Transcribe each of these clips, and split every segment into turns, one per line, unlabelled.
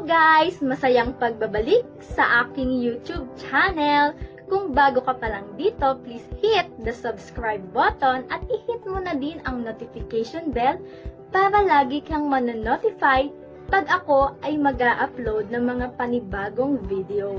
Guys! Masayang pagbabalik sa aking YouTube channel. Kung bago ka pa lang dito, please hit the subscribe button at i-hit mo na din ang notification bell para lagi kang manonotify pag ako ay mag upload ng mga panibagong video.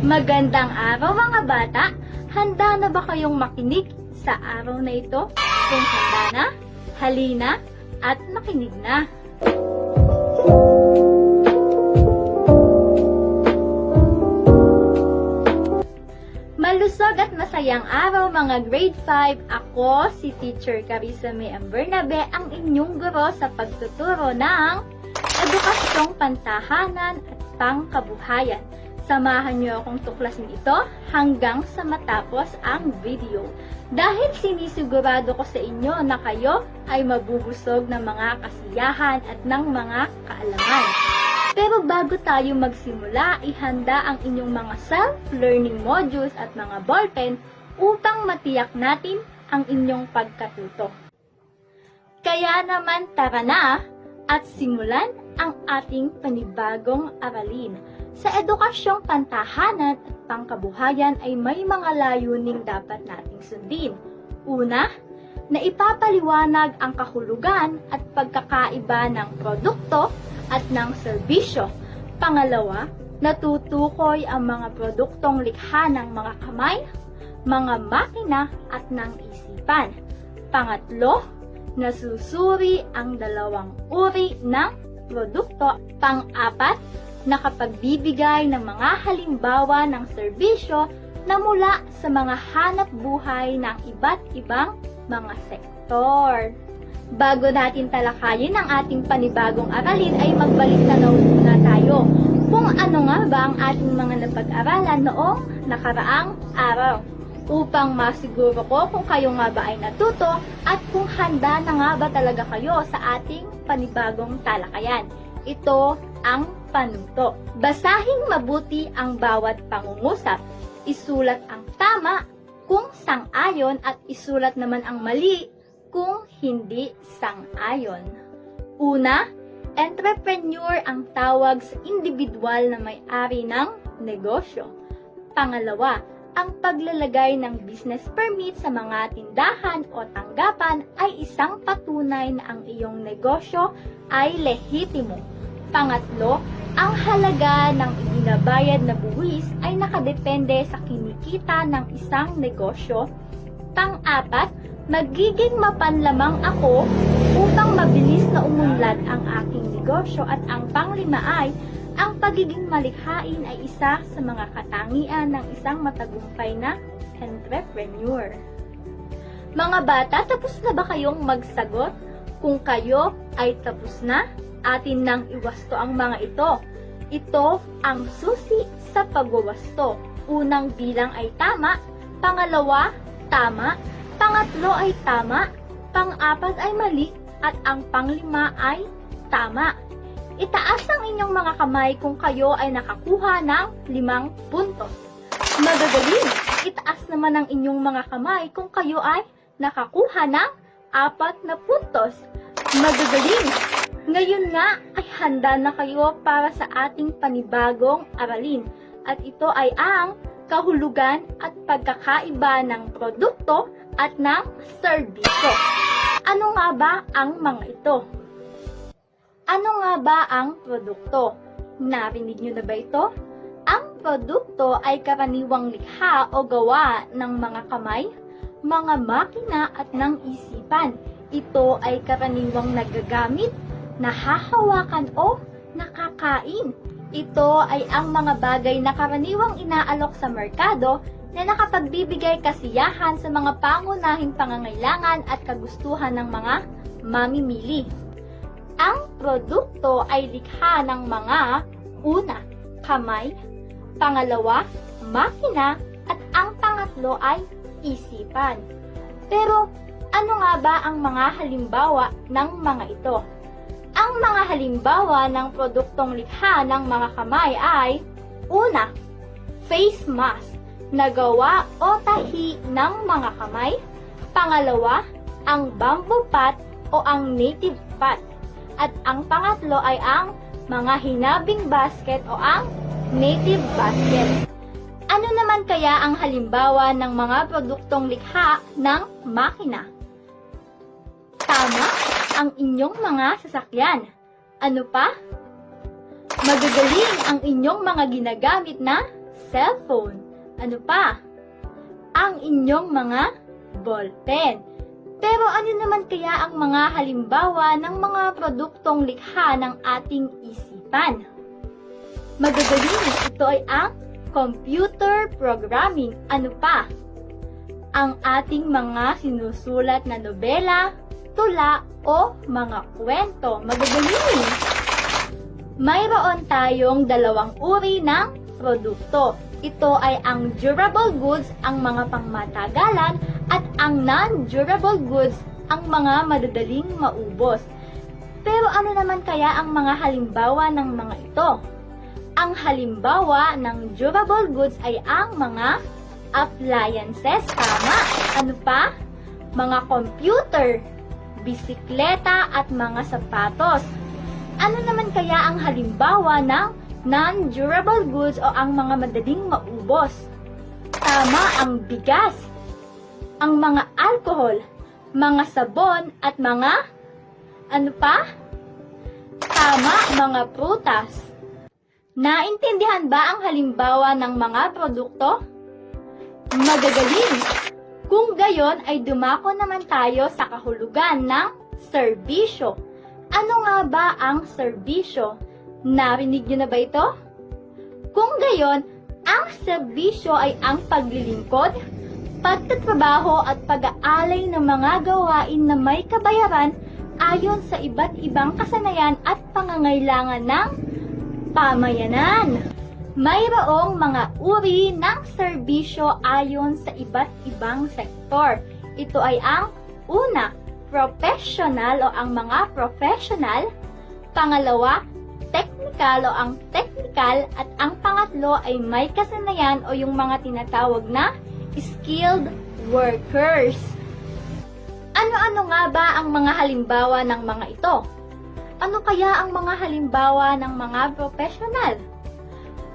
Magandang araw mga bata! Handa na ba kayong makinig sa araw na ito? Kung handa na, halina at makinig na. Malusog at masayang araw mga grade 5. Ako si Teacher Carissa May Bernabe, ang inyong guro sa pagtuturo ng edukasyong pantahanan at pangkabuhayan. Samahan niyo akong tuklasin ito hanggang sa matapos ang video. Dahil sinisigurado ko sa inyo na kayo ay mabubusog ng mga kasiyahan at ng mga kaalaman. Pero bago tayo magsimula, ihanda ang inyong mga self-learning modules at mga ballpen upang matiyak natin ang inyong pagkatuto. Kaya naman tara na at simulan ang ating panibagong aralin. Sa edukasyong pantahanan at pangkabuhayan ay may mga layuning dapat nating sundin. Una, na ipapaliwanag ang kahulugan at pagkakaiba ng produkto at ng serbisyo. Pangalawa, natutukoy ang mga produktong likha ng mga kamay, mga makina at ng isipan. Pangatlo, nasusuri ang dalawang uri ng produkto. Pang-apat, nakapagbibigay ng mga halimbawa ng serbisyo na mula sa mga hanap buhay ng iba't ibang mga sektor. Bago natin talakayin ang ating panibagong aralin ay magbalik tanaw muna tayo kung ano nga ba ang ating mga napag-aralan noong nakaraang araw upang masiguro ko kung kayo nga ba ay natuto at kung handa na nga ba talaga kayo sa ating panibagong talakayan. Ito ang panuto. Basahing mabuti ang bawat pangungusap. Isulat ang tama kung sang-ayon at isulat naman ang mali kung hindi sang-ayon. Una, entrepreneur ang tawag sa individual na may-ari ng negosyo. Pangalawa, ang paglalagay ng business permit sa mga tindahan o tanggapan ay isang patunay na ang iyong negosyo ay lehitimo. Pangatlo, ang halaga ng ibinabayad na buwis ay nakadepende sa kinikita ng isang negosyo. Pang-apat, magiging mapanlamang ako upang mabilis na umunlad ang aking negosyo at ang panglima ay ang pagiging malikhain ay isa sa mga katangian ng isang matagumpay na entrepreneur. Mga bata, tapos na ba kayong magsagot? Kung kayo ay tapos na, atin nang iwasto ang mga ito. Ito ang susi sa pagwawasto. Unang bilang ay tama, pangalawa, tama, pangatlo ay tama, pang-apat ay mali, at ang panglima ay tama. Itaas ang inyong mga kamay kung kayo ay nakakuha ng limang puntos. Magagaling! Itaas naman ang inyong mga kamay kung kayo ay nakakuha ng apat na puntos. Magagaling! Ngayon nga ay handa na kayo para sa ating panibagong aralin. At ito ay ang kahulugan at pagkakaiba ng produkto at ng serbisyo. Ano nga ba ang mga ito? Ano nga ba ang produkto? Narinig nyo na ba ito? Ang produkto ay karaniwang likha o gawa ng mga kamay, mga makina at ng isipan. Ito ay karaniwang nagagamit, nahahawakan o nakakain. Ito ay ang mga bagay na karaniwang inaalok sa merkado na nakapagbibigay kasiyahan sa mga pangunahing pangangailangan at kagustuhan ng mga mamimili. Ang produkto ay likha ng mga una, kamay, pangalawa, makina, at ang pangatlo ay isipan. Pero ano nga ba ang mga halimbawa ng mga ito? Ang mga halimbawa ng produktong likha ng mga kamay ay una, face mask na gawa o tahi ng mga kamay, Pangalawa, ang bamboo pot o ang native pot. At ang pangatlo ay ang mga hinabing basket o ang native basket. Ano naman kaya ang halimbawa ng mga produktong likha ng makina? Tama, ang inyong mga sasakyan. Ano pa? Magagaling ang inyong mga ginagamit na cellphone. Ano pa? Ang inyong mga ballpen. Pero ano naman kaya ang mga halimbawa ng mga produktong likha ng ating isipan? Magagaling ito ay ang computer programming. Ano pa? Ang ating mga sinusulat na nobela, tula, o mga kwento. Magagaling! Mayroon tayong dalawang uri ng produkto. Ito ay ang durable goods, ang mga pangmatagalan, at ang non-durable goods, ang mga madadaling maubos. Pero ano naman kaya ang mga halimbawa ng mga ito? Ang halimbawa ng durable goods ay ang mga appliances, tama. Ano pa? Mga computer, bisikleta at mga sapatos. Ano naman kaya ang halimbawa ng non-durable goods o ang mga madaling maubos? Tama ang bigas, ang mga alcohol, mga sabon at mga ano pa? Tama, mga prutas. Naintindihan ba ang halimbawa ng mga produkto? Magagaling! Kung gayon ay dumako naman tayo sa kahulugan ng serbisyo. Ano nga ba ang serbisyo? Narinig nyo na ba ito? Kung gayon, ang serbisyo ay ang paglilingkod, pagtatrabaho at pag-aalay ng mga gawain na may kabayaran ayon sa iba't ibang kasanayan at pangangailangan ng pamayanan. Mayroong mga uri ng serbisyo ayon sa iba't ibang sektor. Ito ay ang una, professional o ang mga professional. Pangalawa, technical o ang technical. At ang pangatlo ay may kasanayan o yung mga tinatawag na skilled workers. Ano-ano nga ba ang mga halimbawa ng mga ito? Ano kaya ang mga halimbawa ng mga professional?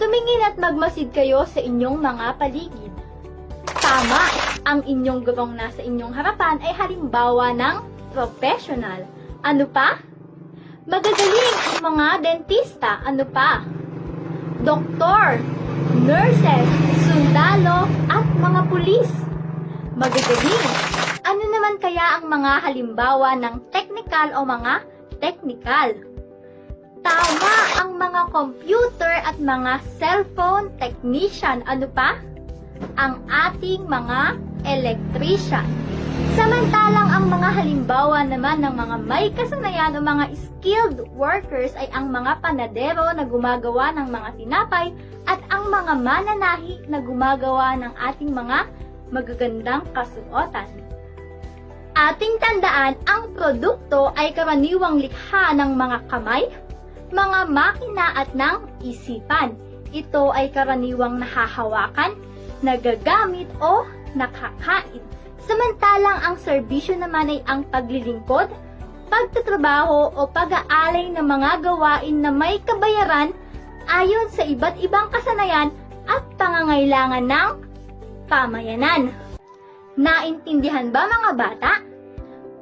Tumingin at magmasid kayo sa inyong mga paligid. Tama, ang inyong gurong nasa inyong harapan ay halimbawa ng professional. Ano pa? Magagaling ang mga dentista. Ano pa? Doktor, nurses, sundalo, at mga pulis. Magagaling. Ano naman kaya ang mga halimbawa ng technical o mga technical? Tama ang mga computer at mga cellphone technician. Ano pa? Ang ating mga electrician. Samantalang ang mga halimbawa naman ng mga may kasanayan o mga skilled workers ay ang mga panadero na gumagawa ng mga tinapay at ang mga mananahi na gumagawa ng ating mga magagandang kasuotan. Ating tandaan, ang produkto ay karaniwang likha ng mga kamay, mga makina at ng isipan. Ito ay karaniwang nahahawakan, nagagamit o nakakain. Samantalang ang serbisyo naman ay ang paglilingkod, pagtatrabaho o pag-aalay ng mga gawain na may kabayaran ayon sa iba't ibang kasanayan at pangangailangan ng pamayanan. Naintindihan ba mga bata?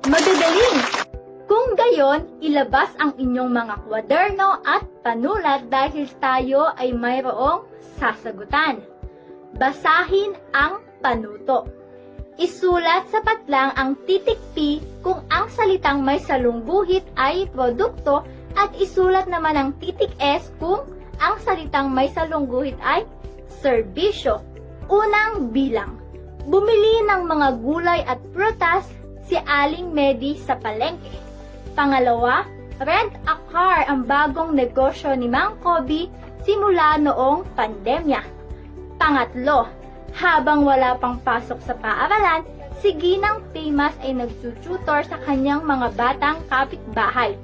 Magagaling! Kung gayon, ilabas ang inyong mga kwaderno at panulat dahil tayo ay mayroong sasagutan. Basahin ang panuto. Isulat sa patlang ang titik P kung ang salitang may salungguhit ay produkto at isulat naman ang titik S kung ang salitang may salungguhit ay serbisyo. Unang bilang. Bumili ng mga gulay at prutas si Aling Medi sa palengke. Pangalawa, rent a car ang bagong negosyo ni Mang Kobe simula noong pandemya. Pangatlo, habang wala pang pasok sa paaralan, si Ginang Famous ay nagtututor sa kanyang mga batang kapitbahay.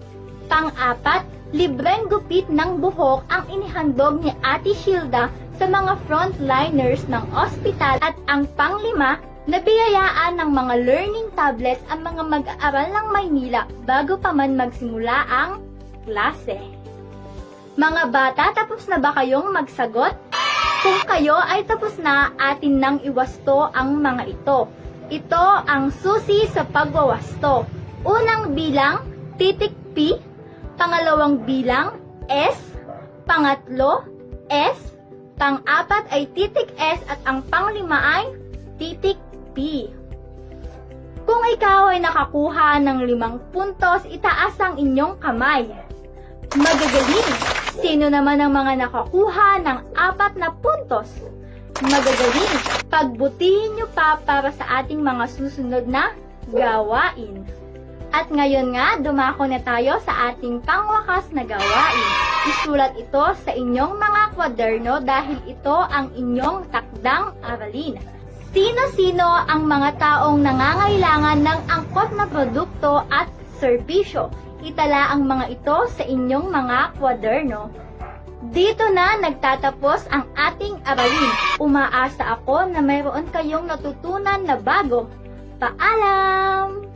Pang-apat, libreng gupit ng buhok ang inihandog ni Ate Shilda sa mga frontliners ng ospital at ang panglima, Nabiyayaan ng mga learning tablets ang mga mag-aaral ng Maynila bago pa man magsimula ang klase. Mga bata, tapos na ba kayong magsagot? Kung kayo ay tapos na, atin nang iwasto ang mga ito. Ito ang susi sa pagwawasto. Unang bilang, titik P. Pangalawang bilang, S. Pangatlo, S. Pang-apat ay titik S at ang panglima ay titik P. Kung ikaw ay nakakuha ng limang puntos, itaas ang inyong kamay. Magagaling! Sino naman ang mga nakakuha ng apat na puntos? Magagaling! Pagbutihin nyo pa para sa ating mga susunod na gawain. At ngayon nga, dumako na tayo sa ating pangwakas na gawain. Isulat ito sa inyong mga kwaderno dahil ito ang inyong takdang aralin. Sino-sino ang mga taong nangangailangan ng angkot na produkto at serbisyo? Itala ang mga ito sa inyong mga kwaderno. Dito na nagtatapos ang ating aralin. Umaasa ako na mayroon kayong natutunan na bago. Paalam!